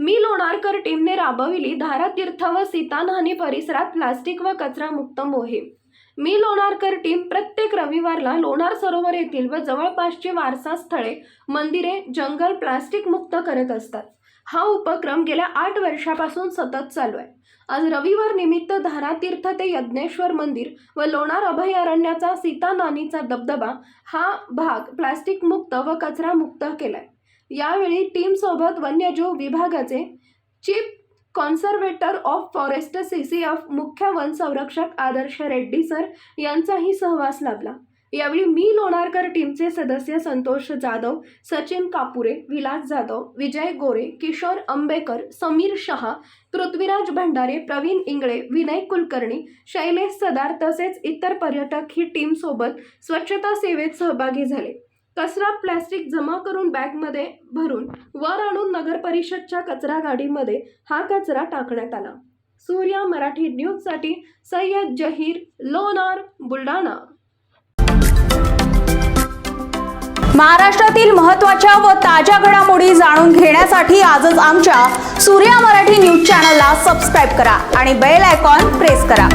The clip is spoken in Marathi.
मी लोणारकर टीमने राबविली धारातीर्थ व सीतानहानी परिसरात प्लास्टिक व कचरा मुक्त मोहीम. मी लोणारकर टीम प्रत्येक रविवारला लोणार सरोवर येथील व जवळपासची वारसा स्थळे मंदिरे जंगल प्लास्टिक मुक्त करत असतात. हा उपक्रम गेल्या आठ वर्षापासून सतत चालू आहे. आज रविवार निमित्त धारातीर्थ ते यज्ञेश्वर मंदिर व लोणार अभयारण्याचा सीता नानीचा दबदबा हा भाग प्लास्टिक मुक्त व कचरा मुक्त केलाय. यावेळी टीमसोबत वन्यजीव विभागाचे chief conservator of forest C C F मुख्य वन संरक्षक आदर्श रेड्डी सर यांचाही सहवास लाभला. यावेळी मी लोणारकर टीमचे सदस्य संतोष जाधव सचिन कापुरे विलास जाधव विजय गोरे किशोर आंबेकर समीर शहा पृथ्वीराज भंडारे प्रवीण इंगळे विनय कुलकर्णी शैलेश सदार तसेच इतर पर्यटक ही टीमसोबत स्वच्छता सेवेत सहभागी झाले. कचरा प्लॅस्टिक जमा करून बॅगमध्ये भरून वर आणून नगर परिषदच्या कचरा गाडीमध्ये हा कचरा टाकण्यात आला. सूर्या मराठी न्यूजसाठी सय्यद जहीर लोणार बुलढाणा. महाराष्ट्रातील महत्त्वाच्या व ताज्या घडामोडी जाणून घेण्यासाठी आजच आमच्या सूर्या मराठी न्यूज चॅनलला सबस्क्राईब करा आणि बेल आयकॉन प्रेस करा.